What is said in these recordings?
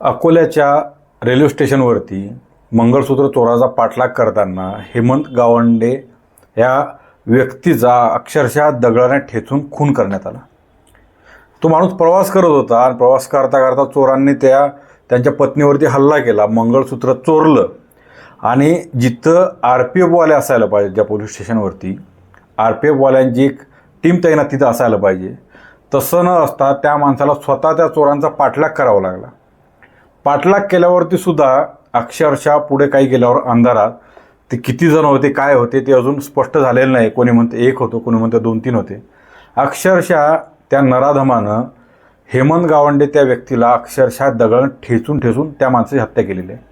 अकोल्याच्या रेल्वे स्टेशनवरती मंगळसूत्र चोराचा पाठलाग करताना हेमंत गावंडे या व्यक्तीचा अक्षरशः दगडाने ठेचून खून करण्यात आला. तो माणूस प्रवास करत होता आणि प्रवास करता करता चोरांनी त्या त्यांच्या पत्नीवरती हल्ला केला मंगळसूत्र चोरलं. आणि जिथं आर पी एफवाले असायला पाहिजे ज्या पोलीस स्टेशनवरती आर पी एफवाल्यांची एक टीम तैनात तिथं असायला पाहिजे तसं न असता त्या माणसाला स्वतः त्या चोरांचा पाठलाग करावा लागला. पाठलाग केल्यावरती सुद्धा अक्षरशः पुढे काही गेल्यावर अंधारात ते किती जण होते काय होते ते अजून स्पष्ट झालेलं नाही. कोणी म्हणते एक होतो कोणी म्हणते दोन तीन होते. अक्षरशः त्या नराधमानं हेमंत गावंडे त्या व्यक्तीला अक्षरशः दगड ठेचून ठेचून त्या माणसाची हत्या केलेली आहे.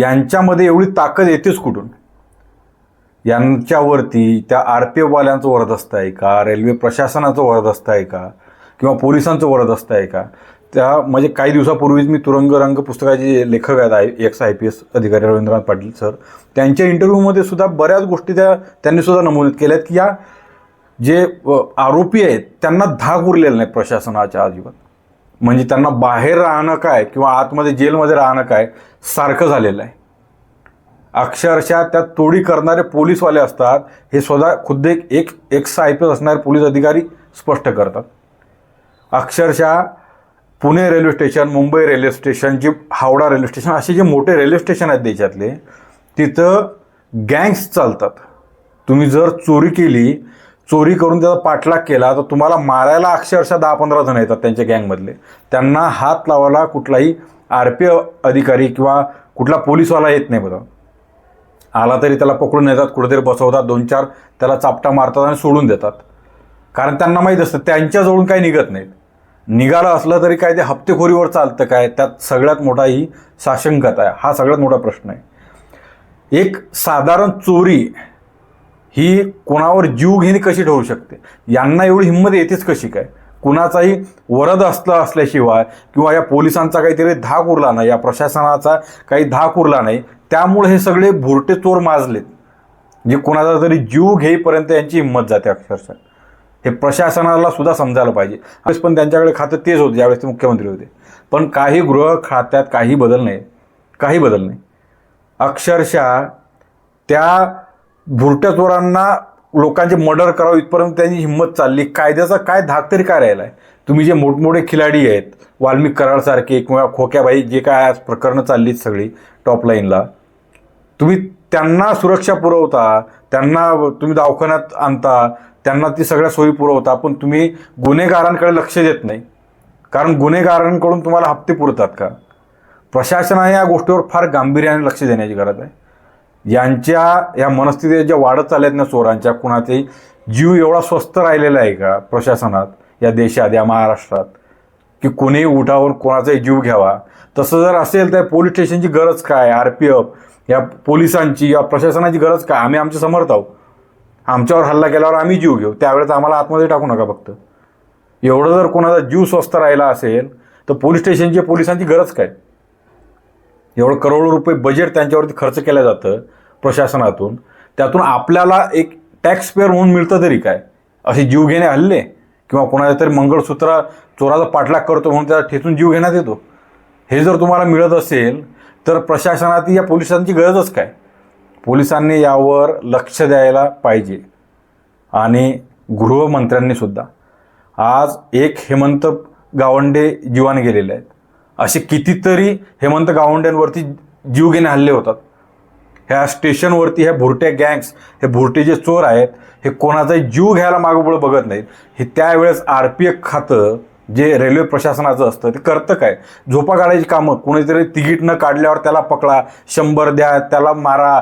यांच्यामध्ये एवढी ताकद येतेच कुठून? यांच्यावरती त्या आर पी एफवाल्यांचं वरदस्त आहे का? रेल्वे प्रशासनाचं वरदस्त आहे का? किंवा पोलिसांचं वरदस्त आहे का? त्या म्हणजे काही दिवसापूर्वीच मी तुरंग रंग पुस्तकाचे लेखक आहेत I ex I P S अधिकारी रवींद्रनाथ पाटील सर त्यांच्या इंटरव्ह्यूमध्ये सुद्धा बऱ्याच गोष्टी त्या त्यांनी सुद्धा नमूद केल्यात की या जे आरोपी आहेत त्यांना धाक उरलेला नाही प्रशासनाच्या अजिबात म्हणजे त्यांना बाहेर राहणं काय किंवा आतमध्ये जेलमध्ये राहणं काय सारखं झालेलं आहे. अक्षरशः त्या तोडी करणारे पोलीसवाले असतात हे स्वतः खुद्द एक एक एक्स आय पी एस असणारे पोलीस अधिकारी स्पष्ट करतात. अक्षरशः Pune railway station Mumbai railway station जे हावडा रेल्वे स्टेशन असे जे मोठे रेल्वे स्टेशन आहेत देशातले तिथं गँग्स चालतात. तुम्ही जर चोरी केली चोरी करून त्याचा पाठलाग केला तर तुम्हाला मारायला अक्षरशः दहा पंधरा जण येतात त्यांच्या गँगमधले. त्यांना हात लावायला कुठलाही आर पी अधिकारी किंवा कुठला पोलीसवाला येत नाही बघा. आला तरी त्याला पकडून येतात कुठेतरी बसवतात दोन चार त्याला चापटा मारतात आणि सोडून देतात. कारण त्यांना माहीत असतं त्यांच्याजवळून काही निघत नाहीत. निघालं असलं तरी काय ते हप्तेखोरीवर चालतं काय? त्यात सगळ्यात मोठा ही साशंकता आहे. हा सगळ्यात मोठा प्रश्न आहे. एक साधारण चोरी ही कोणावर जीवघेणी कशी ठरू शकते? यांना एवढी हिंमत येतेच कशी काय? कुणाचाही वरद असलं असल्याशिवाय किंवा या पोलिसांचा काहीतरी धाक उरला नाही या प्रशासनाचा काही धाक उरला नाही त्यामुळे हे सगळे भुरटे चोर माजलेत. जे कुणाचा तरी जीव घेईपर्यंत यांची हिंमत जाते अक्षरशः. हे प्रशासनाला सुद्धा समजायला पाहिजे. त्यावेळेस पण त्यांच्याकडे खातं तेच होतं ज्यावेळेस ते मुख्यमंत्री होते. पण काही गृह खात्यात काही बदल नाही. काही बदल नाही. अक्षरशः त्या भुरट्या चोरांना लोकांचे मर्डर करावं इथपर्यंत त्यांची हिंमत चालली. कायद्याचा काय धाक तरी काय राहिला आहे तुम्ही जे मोठमोठे खिलाडी आहेत वाल्मिक कराडसारखे किंवा खोक्याबाई जे काय आज प्रकरणं चाललीत सगळी टॉपलाईनला तुम्ही त्यांना सुरक्षा पुरवता त्यांना तुम्ही दवाखान्यात आणता त्यांना ती सगळ्या सोयी पुरवता पण तुम्ही गुन्हेगारांकडे लक्ष देत नाही. कारण गुन्हेगारांकडून तुम्हाला हप्ते पुरतात का? प्रशासनाने या गोष्टीवर फार गांभीर्याने लक्ष देण्याची गरज आहे. यांच्या या मनस्थिती ज्या वाढत चालल्यात ना चोरांच्या कुणाचे जीव एवढा स्वस्त राहिलेला आहे का प्रशासनात या देशात या महाराष्ट्रात? की कोणीही उठावून कोणाचाही जीव घ्यावा. तसं जर असेल तर पोलीस स्टेशनची गरज काय? आर पी एफ या पोलिसांची या प्रशासनाची गरज काय? आम्ही आमचे समर्थ आहोत. आमच्यावर हल्ला केल्यावर आम्ही जीव घेऊ. त्यावेळेस आम्हाला आतमध्ये टाकू नका फक्त. एवढं जर कोणाचा जीव स्वस्त राहिला असेल तर पोलीस स्टेशनची पोलिसांची गरज काय? एवढं करोडो रुपये बजेट त्यांच्यावरती खर्च केलं जातं प्रशासनातून. त्यातून आपल्याला एक टॅक्सपेअर म्हणून मिळतं तरी काय? असे जीव घेणे हल्ले? किंवा कोणाच्या तरी मंगळसूत्र चोराचा पाठलाग करतो म्हणून त्याला ठेचून जीव घेण्यात येतो? हे जर तुम्हाला मिळत असेल तर प्रशासनातील या पोलिसांची गरजच काय? पोलिसांनी यावर लक्ष द्यायला पाहिजे. आणि गृहमंत्र्यांनी सुद्धा. आज एक हेमंत गावंडे जीवाने गेलेले आहेत. असे कितीतरी हेमंत गावंड्यांवरती जीव घेणे हल्ले होतात. ह्या स्टेशनवरती ह्या भुरट्या गँग्स हे भुरटे जे चोर आहेत हे कोणाचाही जीव घ्यायला मागोपुढं बघत नाहीत. हे त्यावेळेस आर पी एफ खातं जे रेल्वे प्रशासनाचं असतं ते करतं काय? झोपा काढायची कामं कोणीतरी तिकीट न काढल्यावर त्याला पकडा शंभर द्या त्याला मारा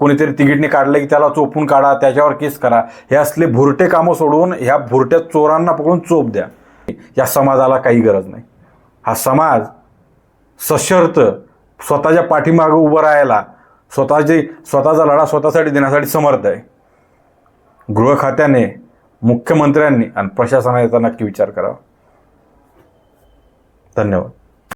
कोणीतरी तिकीटने काढलं की त्याला चोपून काढा त्याच्यावर केस करा. हे असले भुरटे कामं सोडवून ह्या भुरट्या चोरांना पकडून चोप द्या. या समाजाला काही गरज नाही. हा समाज सशर्त स्वतःच्या पाठीमागं उभं राहायला स्वतःचे स्वतःचा लढा स्वतःसाठी देण्यासाठी समर्थ आहे. गृह खात्याने मुख्यमंत्र्यांनी आणि प्रशासनाने याचा नक्की विचार करावा. धन्यवाद